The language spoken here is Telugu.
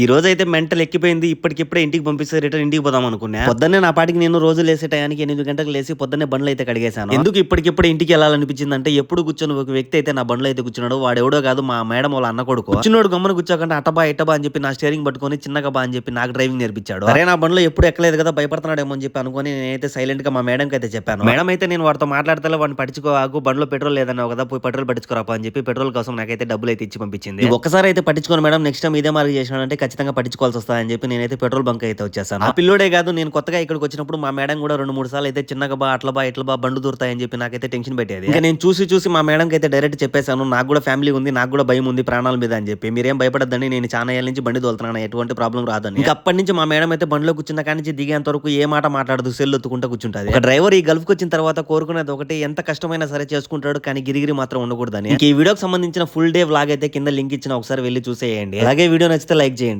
ఈ రోజు అయితే మెంటల్ ఎక్కిపోయింది. ఇప్పటికిప్పుడే ఇంటికి పంపిస్తే రిటర్న్ ఇంటికి పోదాం అనుకున్నా. పొద్దున్నే నా పాటికి నేను రోజు లేసే టయానికి ఎనిమిది గంటలకు లేసి పొద్దున్నే బండ్లు అయితే కడిగేశాను. ఎందుకు ఇప్పటికిప్పుడు ఇంటికి వెళ్ళాలనిపించింది అంటే ఎప్పుడు కూర్చొని ఒక వ్యక్తి అయితే నా బండ్లో అయితే కూర్చున్నాడు వాడు ఎవడో కాదు మా మేడం వాళ్ళ అన్న కొడుకు. కూర్చున్నాడు గమ్మన కూర్చోకుండా అట్టబా ఇట్టబా అని చెప్పి నా స్టీరింగ్ పట్టుకొని చిన్నగా బా అని చెప్పి నాకు డ్రైవింగ్ నేర్పించాడు. అరే నా బండ్లో ఎప్పుడు ఎక్కలేదు కదా భయపడుతున్నాడేమో అని చెప్పి అనుకొని నేనైతే సైలెంట్గా మా మేడంకి అయితే చెప్పాను. మేడం అయితే నేను వాడితో మాట్లాడతా వాడిని పట్టించుకోవాకు బండ్లో పెట్రోల్ లేదన్నావు కదా పోయి పెట్రోల్ పట్టించుకోరాపా అని చెప్పి పెట్రోల్ కోసం నాకైతే డబ్బులు అయితే ఇచ్చి పంపించింది. ఈ ఒక్కసారి అయితే పట్టించుకోను మేడం నెక్స్ట్ టైం ఇదే మార్గం చేసినాడంటే ఖచ్చితంగా పట్టించుకోవాల్సి వస్తుందని చెప్పి నేనైతే పెట్రోల్ బంక్ అయితే వచ్చేసాను ఆ పిల్లోడే కాదు నేను కొత్తగా ఇక్కడికి వచ్చినప్పుడు మా మేడం కూడా రెండు మూడు సార్లు అయితే చిన్నగా బా అట్లా బా ఇట్లా బా బండు దూరుతాయని చెప్పి నాకైతే టెన్షన్ పెట్టేది. ఇంకా నేను చూసి చూసి మా మేడంకి అయితే డైరెక్ట్ చెప్పేశాను నాకు కూడా ఫ్యామిలీ ఉంది నాకు కూడా భయం ఉంది ప్రాణాల మీద అని చెప్పి. మీరేం భయపడద్దని నేను చాలా ఏళ్ళ నుంచి బండి తోలుతున్నాను ఎటువంటి ప్రాబ్లం రాదని. ఇంకా అప్పటి నుంచి మా మేడం అయితే బండిలో కూర్చున్న కానీ నుంచి దిగేంత వరకు ఏ మాట మాట్లాడదు సెల్ ఒత్తుకుంటూ కూర్చుంటుంది. ఒక డ్రైవర్ ఈ గల్ఫ్ వచ్చిన తర్వాత కోరుకునేది ఒకటి ఎంత కష్టమైనా సరే చేసుకుంటాడు కానీ గిరిగిరి మాత్రం ఉండకూడదని. ఈ వీడియోకి సంబంధించిన ఫుల్ డే వ్లాగ్ అయితే కింద లింక్ ఇచ్చిన ఒకసారి వెళ్ళి చూసేయండి. అలాగే వీడియో నచ్చితే లైక్ చేయండి.